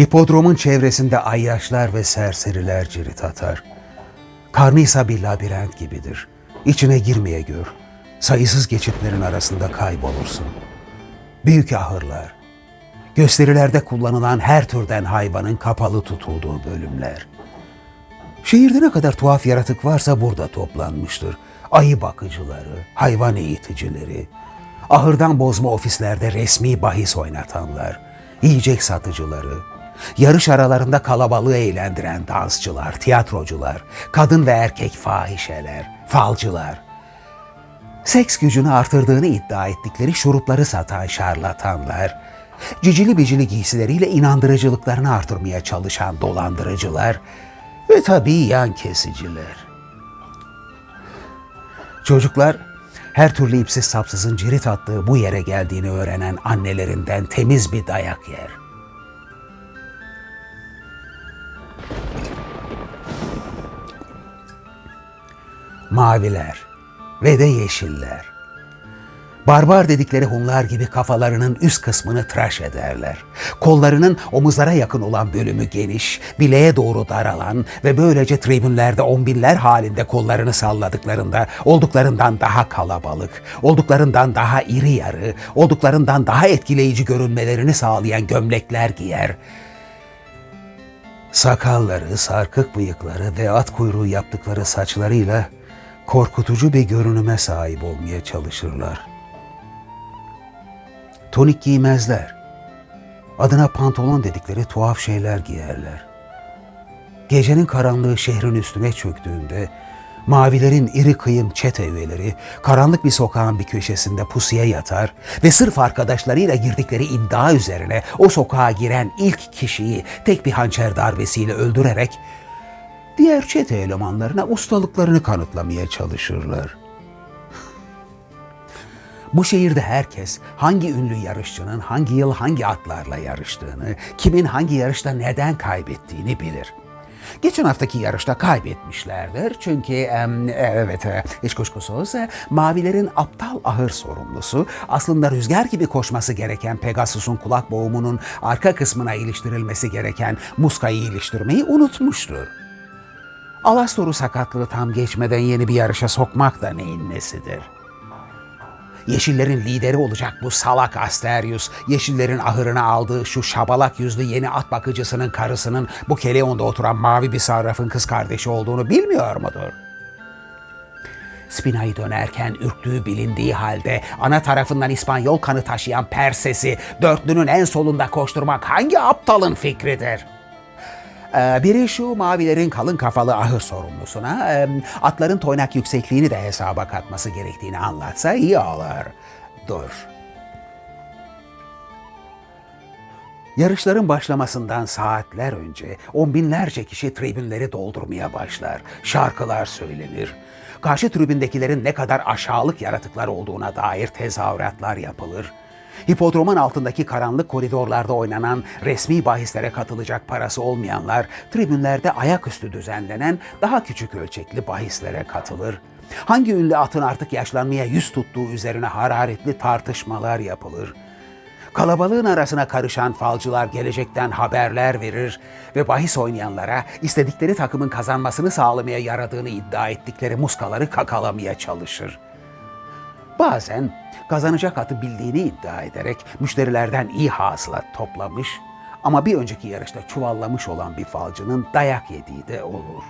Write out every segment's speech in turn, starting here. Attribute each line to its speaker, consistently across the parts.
Speaker 1: Hipodromun çevresinde ayyaşlar ve serseriler cirit atar. Karnıysa bir labirent gibidir. İçine girmeye gör. Sayısız geçitlerin arasında kaybolursun. Büyük ahırlar, gösterilerde kullanılan her türden hayvanın kapalı tutulduğu bölümler. Şehirde ne kadar tuhaf yaratık varsa burada toplanmıştır. Ayı bakıcıları, hayvan eğiticileri, ahırdan bozma ofislerde resmi bahis oynatanlar, yiyecek satıcıları, yarış aralarında kalabalığı eğlendiren dansçılar, tiyatrocular, kadın ve erkek fahişeler, falcılar, seks gücünü artırdığını iddia ettikleri şurupları satan şarlatanlar, cicili bicili giysileriyle inandırıcılıklarını artırmaya çalışan dolandırıcılar ve tabii yan kesiciler. Çocuklar her türlü ipsiz sapsızın cirit attığı bu yere geldiğini öğrenen annelerinden temiz bir dayak yer. Maviler ve de yeşiller. Barbar dedikleri Hunlar gibi kafalarının üst kısmını tıraş ederler. Kollarının omuzlara yakın olan bölümü geniş, bileğe doğru daralan ve böylece tribünlerde on binler halinde kollarını salladıklarında olduklarından daha kalabalık, olduklarından daha iri yarı, olduklarından daha etkileyici görünmelerini sağlayan gömlekler giyer. Sakalları, sarkık bıyıkları ve at kuyruğu yaptıkları saçlarıyla korkutucu bir görünüme sahip olmaya çalışırlar. Tonik giymezler. Adına pantolon dedikleri tuhaf şeyler giyerler. Gecenin karanlığı şehrin üstüne çöktüğünde mavilerin iri kıyım çete üyeleri karanlık bir sokağın bir köşesinde pusuya yatar ve sırf arkadaşlarıyla girdikleri iddia üzerine o sokağa giren ilk kişiyi tek bir hançer darbesiyle öldürerek diğer çete elemanlarına ustalıklarını kanıtlamaya çalışırlar. Bu şehirde herkes hangi ünlü yarışçının hangi yıl hangi atlarla yarıştığını, kimin hangi yarışta neden kaybettiğini bilir. Geçen haftaki yarışta kaybetmişlerdir çünkü em, evet e, hiç kuşkusuz mavilerin aptal ahır sorumlusu aslında rüzgar gibi koşması gereken Pegasus'un kulak boğumunun arka kısmına iliştirilmesi gereken muskayı iliştirmeyi unutmuştur. Alastor'u sakatlığı tam geçmeden yeni bir yarışa sokmak da neyin nesidir? Yeşillerin lideri olacak bu salak Asterius, Yeşillerin ahırına aldığı şu şabalak yüzlü yeni at bakıcısının karısının bu Keleon'da oturan mavi bir sarrafın kız kardeşi olduğunu bilmiyor mudur? Spina'yı dönerken ürktüğü bilindiği halde ana tarafından İspanyol kanı taşıyan Perses'i dörtlünün en solunda koşturmak hangi aptalın fikridir? Ee, Biri şu mavilerin kalın kafalı ahır sorumlusuna atların toynak yüksekliğini de hesaba katması gerektiğini anlatsa iyi olur. Dur. Yarışların başlamasından saatler önce on binlerce kişi tribünleri doldurmaya başlar. Şarkılar söylenir. Karşı tribündekilerin ne kadar aşağılık yaratıklar olduğuna dair tezahüratlar yapılır. Hipodromun altındaki karanlık koridorlarda oynanan resmi bahislere katılacak parası olmayanlar tribünlerde ayaküstü düzenlenen daha küçük ölçekli bahislere katılır. Hangi ünlü atın artık yaşlanmaya yüz tuttuğu üzerine hararetli tartışmalar yapılır. Kalabalığın arasına karışan falcılar gelecekten haberler verir ve bahis oynayanlara istedikleri takımın kazanmasını sağlamaya yaradığını iddia ettikleri muskaları kakalamaya çalışır. Bazen kazanacak atı bildiğini iddia ederek müşterilerden iyi hasılat toplamış ama bir önceki yarışta çuvallamış olan bir falcının dayak yediği de olur.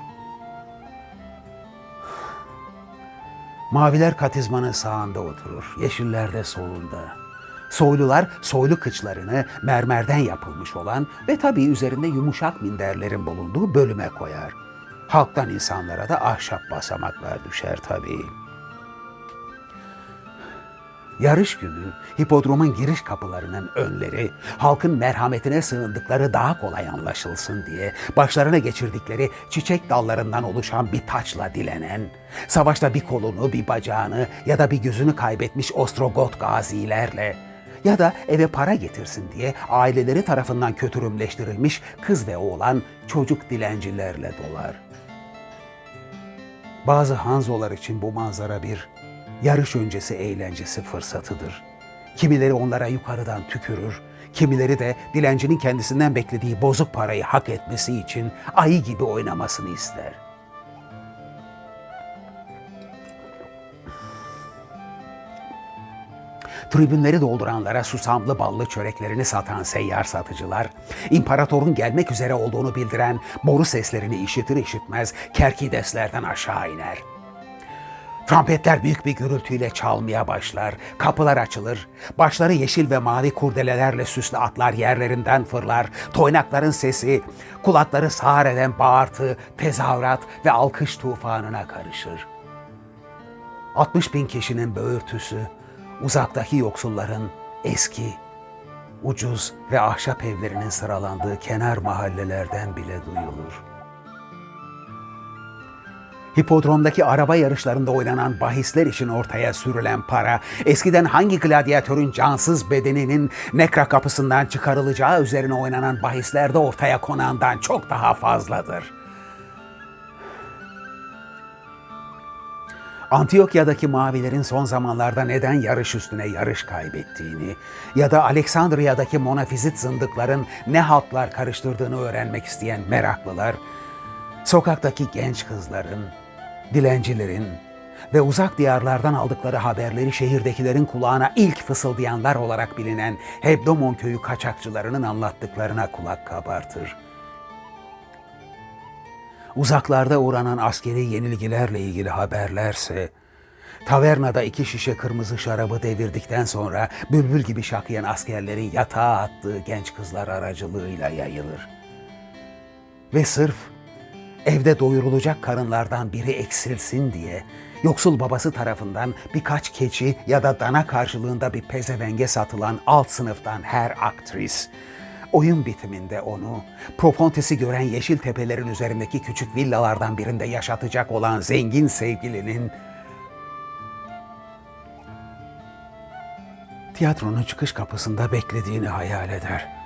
Speaker 1: Maviler katizmanın sağında oturur, yeşiller de solunda. Soylular soylu kıçlarını mermerden yapılmış olan ve tabii üzerinde yumuşak minderlerin bulunduğu bölüme koyar. Halktan insanlara da ahşap basamaklar düşer tabii. Yarış günü hipodromun giriş kapılarının önleri halkın merhametine sığındıkları daha kolay anlaşılsın diye başlarına geçirdikleri çiçek dallarından oluşan bir taçla dilenen, savaşta bir kolunu, bir bacağını ya da bir gözünü kaybetmiş Ostrogot gazilerle ya da eve para getirsin diye aileleri tarafından kötürümleştirilmiş kız ve oğlan çocuk dilencilerle dolar. Bazı Hanzolar için bu manzara bir yarış öncesi eğlencesi fırsatıdır. Kimileri onlara yukarıdan tükürür, Kimileri de dilencinin kendisinden beklediği bozuk parayı hak etmesi için ayı gibi oynamasını ister. Tribünleri dolduranlara susamlı ballı çöreklerini satan seyyar satıcılar, imparatorun gelmek üzere olduğunu bildiren boru seslerini işitir işitmez kerkideslerden aşağı iner. Trompetler büyük bir gürültüyle çalmaya başlar, kapılar açılır, başları yeşil ve mavi kurdelelerle süslü atlar yerlerinden fırlar, toynakların sesi, kulakları sağır eden bağırtı, tezahürat ve alkış tufanına karışır. 60 bin kişinin böğürtüsü, uzaktaki yoksulların eski, ucuz ve ahşap evlerinin sıralandığı kenar mahallelerden bile duyulur. Hipodromdaki araba yarışlarında oynanan bahisler için ortaya sürülen para, eskiden hangi gladyatörün cansız bedeninin nekra kapısından çıkarılacağı üzerine oynanan bahislerde ortaya konandan çok daha fazladır. Antiokya'daki mavilerin son zamanlarda neden yarış üstüne yarış kaybettiğini ya da Aleksandriya'daki monafizit zındıkların ne haltlar karıştırdığını öğrenmek isteyen meraklılar, sokaktaki genç kızların, dilencilerin ve uzak diyarlardan aldıkları haberleri şehirdekilerin kulağına ilk fısıldayanlar olarak bilinen Hebdomon köyü kaçakçılarının anlattıklarına kulak kabartır. Uzaklarda uğranan askeri yenilgilerle ilgili haberlerse, tavernada iki şişe kırmızı şarabı devirdikten sonra bülbül gibi şakıyan askerlerin yatağa attığı genç kızlar aracılığıyla yayılır. Ve sırf evde doyurulacak karınlardan biri eksilsin diye yoksul babası tarafından birkaç keçi ya da dana karşılığında bir pezevenge satılan alt sınıftan her aktris oyun bitiminde onu Profontes'i gören yeşil tepelerin üzerindeki küçük villalardan birinde yaşatacak olan zengin sevgilinin tiyatronun çıkış kapısında beklediğini hayal eder.